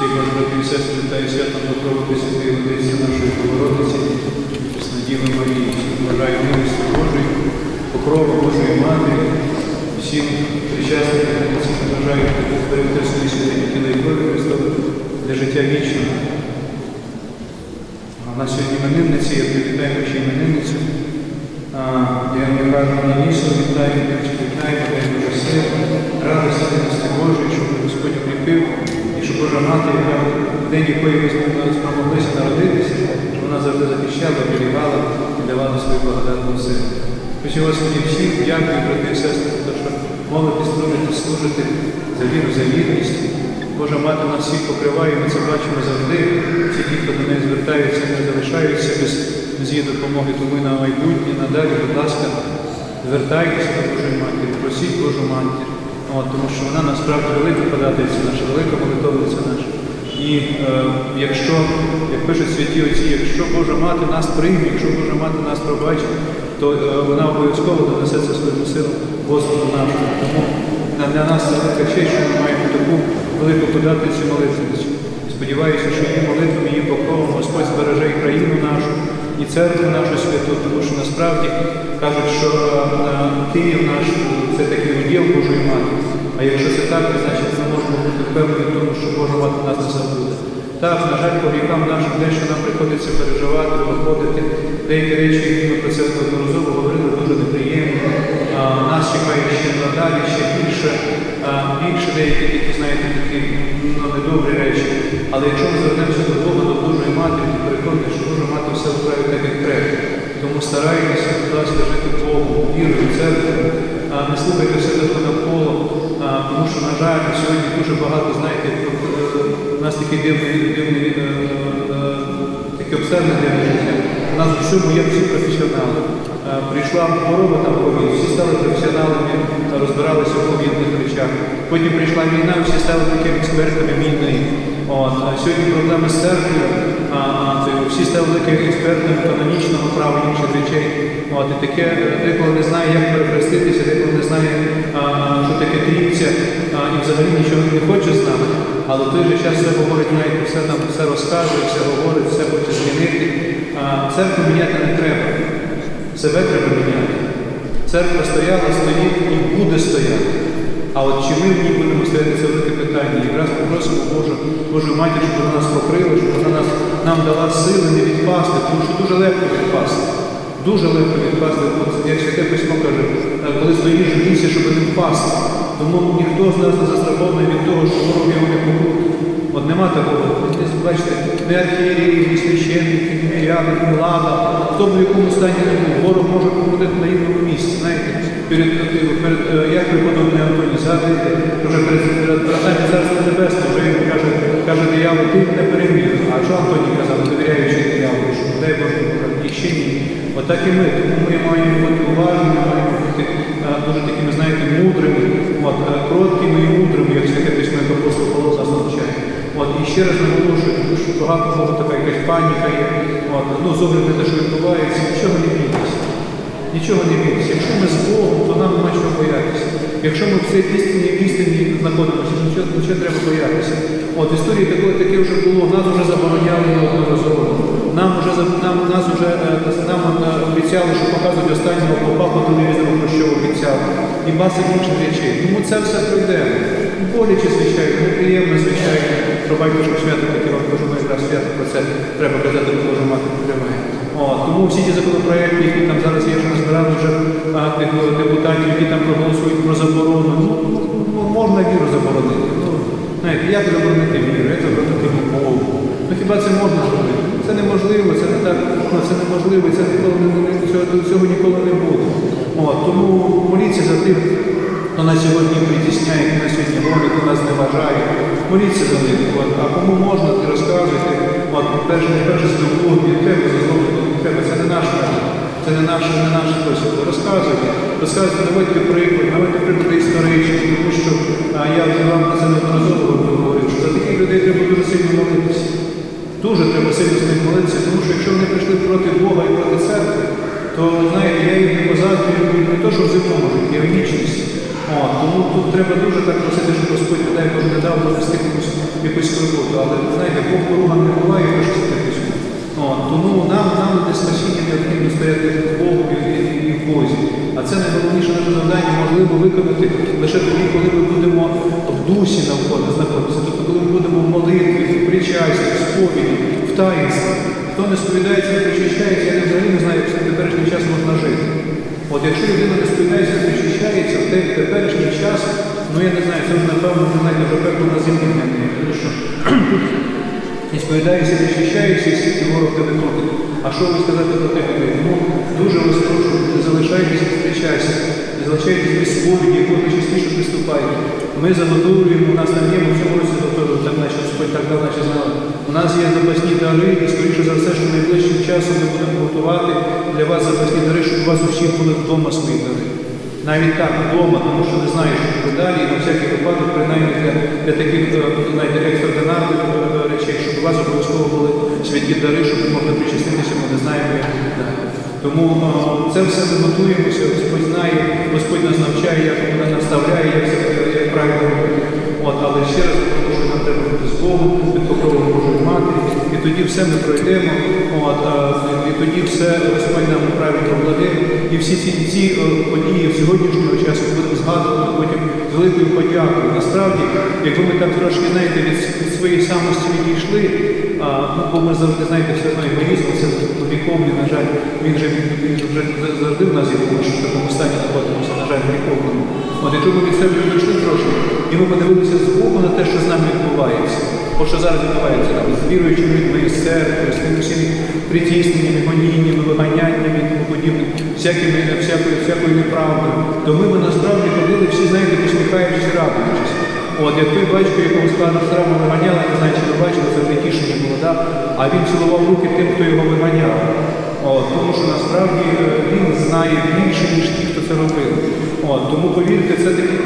Боже, брати і сестри, вітаю святом покровити святої водиці нашої Богородиці, Преснодіви Марії, бажаю милості Божої, покрова Божої Матері, всім причасникам, всім бажаю зберегти свої святі тіла і крові Христові для життя вічного. А У нас сьогодні іменинниці, я привітаю ваші іменинницю. Я Михайло Нанісу вітаю, вітаю, дай Боже сил, радості, радості Божої, щоб Господь укріпив, і щоб Божа мати, яка день якої ви спромоглися народитися, вона завжди захищала, оберігала і давала свою благодатну силу. Хочу Господи всіх, дякую, брати і сестри, за те, що молитесь, трудитесь, служите за віру, за вірність. Божа мати нас всіх покриває, ми це бачимо завжди. Всі ті, хто до неї звертаються, не залишаються без, без її допомоги, тому і на майбутнє, надалі, будь ласка, звертайтеся до Божої Матері, просіть Божу Матір, От, тому що вона насправді велика податиця наша, велика молитовниця. І е, якщо, як пишуть святі отці, якщо Божа мати нас прийме, якщо Божа мати нас пробачить, то е, вона обов'язково донесеться своєму силу Господу нашому. Тому для нас це велика честь, що ми маємо таку велику податницю молитвеницю. Сподіваюся, що її молитвами, її покровом Господь збереже і країну нашу, і церкву нашу святу, тому що насправді кажуть, що е, Київ наш це такий уділ Божої Матері. А якщо це так, то значить бути впевнені в тому, що Божа мати нас не забуде. Так, на жаль, по гріхам нашим дещо нам приходиться переживати, проходити. Деякі речі, які ми про це неодноразово говорили, дуже неприємні. А, нас чекає ще надалі, ще більше, а, більше деякі такі, знаєте, такі ну, недобрі речі. Але якщо ми звернемося до Бога, до Божої Матері, то переконані, що Божа мати все вправить так, як треба. Тому старайтеся, будь ласка, жити Богу, вірою, церквою, а, не слухайте все до навколо, а, тому що, на жаль, сьогодні дуже багато, знаєте, е, у нас такий дивні, дивні такі е, таке обставини життя. У нас в шуму є всі професіонали. Е, Прийшла хвороба там ковід, всі стали професіоналами, розбиралися в ковідних речах. Потім прийшла війна, всі стали такими експертами війни. От. Сьогодні проблеми з церквою, а, всі стали великими експертами канонічного права інших речей. От. І таке е, деколи не знає, як перехреститися, деколи не знає, а, що таке тріпця, а, і взагалі нічого не хоче знати. Але в той же час все говорить, навіть все там все розказує, все говорить, все хоче змінити. А, церкву міняти не треба. Себе треба міняти. Церква стояла, стоїть і буде стояти. А от чи ми в ній будемо стояти, це велике питання. Якраз попросимо Божу, Божу матір, щоб вона нас покрила, щоб вона нас, нам дала сили не відпасти, тому що дуже легко відпасти. Дуже легко відпасти. Як святе письмо каже, «Е, коли стоїш в щоб не впасти. Тому ніхто з нас не застрахований від того, що ворог його не покрутить. От нема такого. Бачите, не архієрії, ні священники, ні міряни, ні влада. Хто б в якому стані не був, ворог може покрутити на рівному місці. Знаєте, перед, перед, е, як преподобний Антоній згадуєте, вже перед, братами Царства Небесне, вже каже, каже диявол, ти не переміг. А що Антоній казав, довіряючи дияволу, що дай Боже, ні. Отак і ми. Тому ми маємо бути уважними, ми маємо бути е, дуже такими, знаєте, мудрими, от, е, кроткими і мудрими, як святе письмо, як апостол Павло нас. От, і ще раз наголошую, що багато може така якась паніка є. От, ну, з огляду те, що відбувається, нічого не бійтеся. Нічого не бійтеся. Якщо ми з Богом, то нам нема чого боятися. Якщо ми в цій істині, в істині знаходимося, нічого, нічого треба боятися. От в історії таке, таке вже було, нас вже забороняли неодноразово. Нам вже нам, нас вже е, нам е, обіцяли, що показують останнього попа по телевізору, про що обіцяв. І маса інших речей. Тому це все пройде. Боляче, звичайно, неприємно, звичайно. Пробачте, що свято таке вам кажу, ми якраз свято про це треба казати, бо Божа мати. О, тому всі ті законопроекти, які там зараз є, що назбирали вже тих депутатів, які там проголосують про заборону, ну, ну, можна віру заборонити. Ну, знаєте, як заборонити віру, як заборонити мову? Ну хіба це можна зробити? Це неможливо, це не так, ну, це неможливо, це ніколи цього, ніколи не буде. Тому моліться за тих, хто на сьогодні притісняє, хто на сьогодні гонить, хто нас не вважає. Моліться за них. От. А кому можна, то розказуйте. От, перше, не перше з любов'ю, не треба за не треба. Це не наш метод. Це не наш, не наш спосіб. Розказуйте, розказуйте, наводьте приклад, наводьте приклади історичні, тому що а, я вже вам це неодноразово говорив, що за таких людей треба дуже сильно молитися. Дуже треба сильно з них молитися, тому що якщо вони прийшли проти Бога і проти церкви, то знаєте, я їх не позадрюю не то, що в земному житті, а в вічності. О, тому тут треба дуже так просити, щоб Господь дай Боже не дав довести комусь якусь скорботу. Але знаєте, Бог поруган не буває, пише Святе Письмо. Тому нам, нам для спасіння необхідно стояти в Богу і в Бозі. А це найголовніше наше завдання можливо виконати лише тоді, коли ми будемо в дусі навколо знаходитися. Тобто, коли ми будемо в молитві, в причасті, в сповіді, в таїнстві. Хто не сповідається, не причащається, я взагалі не знаю, як в теперішній час можна жити. От якщо людина не не причащається в той теперішній час, ну я не знаю, це вже, напевно, ви знаєте, вже пекло на землі мене. Тому що і сповідається, причащається, і скільки ворог тебе крутить. А що ви сказати про те, коли? Тому дуже вас прошу, не залишайтесь без причастя, не залишайтесь без сповіді, ви частіше приступаєте. Ми заготовуємо, у нас там є, ми в цьому році готовили, так наче Господь так дав, наче знали. У нас є запасні дари, і скоріше за все, що найближчим часом ми будемо готувати для вас запасні щоб у вас усіх були вдома дари. Навіть так вдома, тому що не знаєш, що буде далі, і на всякий випадок, принаймні для, для таких е, знаєте, екстраординарних е, речей, щоб у вас обов'язково були святі дари, щоб ви могли причаститися, ми не знаємо, як далі. Тому е, це все ми готуємося, Господь знає, Господь нас навчає, як Він наставляє, як як правильно робити. От, але ще раз тому що нам треба бути з Богом, тоді все ми пройдемо, от, е, і тоді все Господь нам правильно влади. І всі ці, ці е, події сьогоднішнього часу будемо згадувати потім з великою подякою. Насправді, якби ми так трошки знаєте, від, від своєї самості відійшли, а, ну, бо ми завжди знаєте, все одно егоїзм, це гріховний, на жаль, він же він, же вже завжди в нас є, тому що в такому стані знаходимося, на жаль, гріховному. От якщо ми від себе відійшли трошки, і ми подивилися з боку на те, що з нами відбувається. Бо що зараз відбувається там, з віруючими людьми, з церквою, з тими всіми притісненнями, гоніннями, виганяннями і тому подібним, всякими, всякою, всякою неправдою, то ми би насправді ходили всі, знаєте, посміхаючись, радуючись. От, як той батько, якого складно сраму виганяли, не знаю, чи ви бачили, це вже тішення було, да? а він цілував руки тим, хто його виганяв. От, тому що насправді е, він знає більше, ніж ті, хто це робив. От, тому повірте, це такий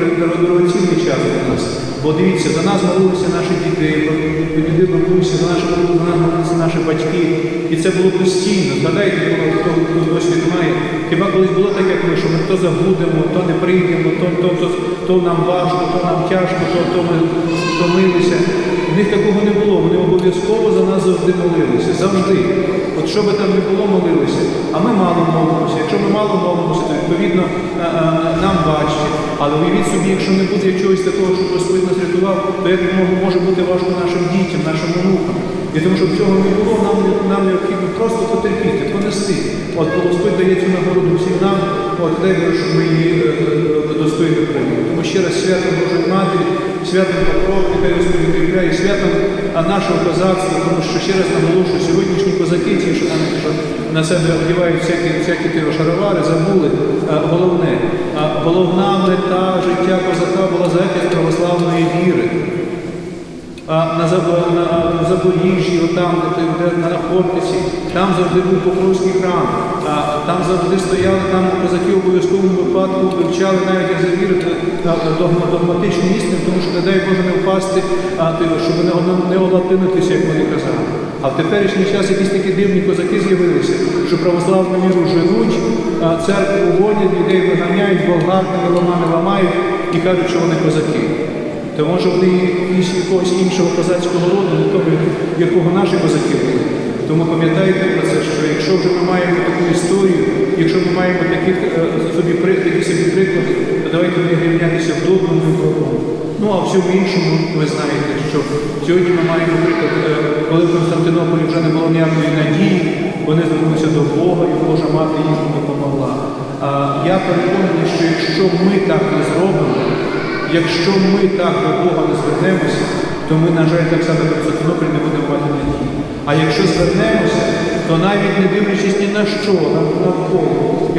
дорогоцінний час для нас. Бо дивіться, за нас молилися наші діти, наші молилися, за нас молилися наші батьки. І це було постійно. Згадайте, хто, досвід має. Хіба колись було так, як що ми то забудемо, то не прийдемо, то, то, то, то нам важко, то нам тяжко, то, то ми втомилися. В них такого не було. Вони обов'язково за нас завжди молилися. Завжди. От що би там не було, молилися. А ми мало молимося. Якщо ми мало молимося, то відповідно а, а, нам важче. Але уявіть собі, якщо не буде чогось такого, щоб Господь нас рятував, то як може- бути важко нашим дітям, нашим онукам. І тому, щоб цього не було, нам, нам необхідно просто потерпіти, понести. От Господь дає цю нагороду всім нам, от дай щоб ми її Ще раз свято Божої Матері, святом Покров, нехай Господь укріпляє, святом нашого козацтва, тому що ще раз наголошую, сьогоднішні козаки, ті, що, там, що на себе одягають всякі, всякі ті шаровари, забули. А, головне, а, головна мета життя козака була захист православної віри. На, Запоріжжі, отам, де, де на Хортиці, там завжди був Покровський храм, там завжди стояли, там козаки в обов'язковому випадку вивчали навіть як завірити догма, догматичні істини, тому що, не дай Боже, не впасти, ти, щоб не, олатинитися, як вони казали. А в теперішній час якісь такі дивні козаки з'явилися, що православну віру живуть, церкву гонять, людей виганяють, болгарками ламами ламають і кажуть, що вони козаки. То може вони із якогось іншого козацького роду, не того, якого наші козаки були. Тому пам'ятайте про це, що якщо вже ми маємо таку історію, якщо ми маємо таких е, собі при- собі приклади, то давайте не рівнятися в доброму і в доброму. Ну а всьому іншому ви знаєте, що сьогодні ми маємо приклад, е, коли в Константинополі вже не було ніякої надії, вони звернулися до Бога, і Божа мати їм допомогла. А я переконаний, що якщо ми так не зробимо, Якщо ми так до Бога не звернемося, то ми, на жаль, так само Константинополь не будемо мати надії. А якщо звернемося, то навіть не дивлячись ні на що, нав- навколо,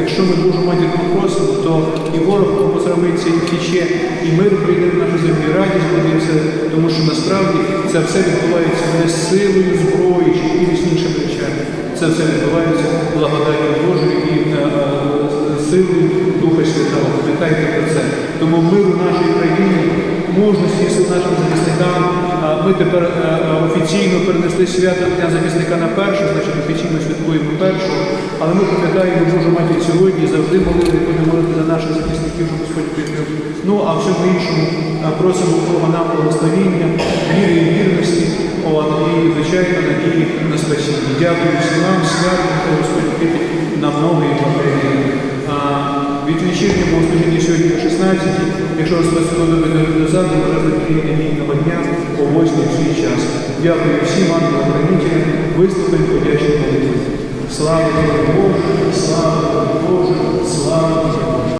якщо ми Божу матір попросимо, то і ворог посрамиться, і втіче, і мир прийде в нашу землю, і радість буде, все. тому що насправді це все відбувається не силою зброї чи якимись іншими речами. Це все відбувається благодаттю Божою і е, е, силою Духа Святого. Пам'ятайте про це. Тому миру нашій країні, мужності нашим захисникам. Ми тепер е, е, офіційно перенесли свято Дня захисника на перше, значить офіційно святкуємо першого. Але ми пам'ятаємо Божу матір сьогодні, завжди молили, будемо молити за наших захисників, щоб Господь прикрив. Ну а всьому іншому просимо Бога нам благословіння, віри і вірності, і, звичайно, надії на спасіння. Дякую всім вам, свято, якщо Господь назад, то вже бути недільного дня о 8 свій час. Дякую всім вам, охранителям, виступить подячні молитви. Слава Богу, слава Богу, слава Тобі,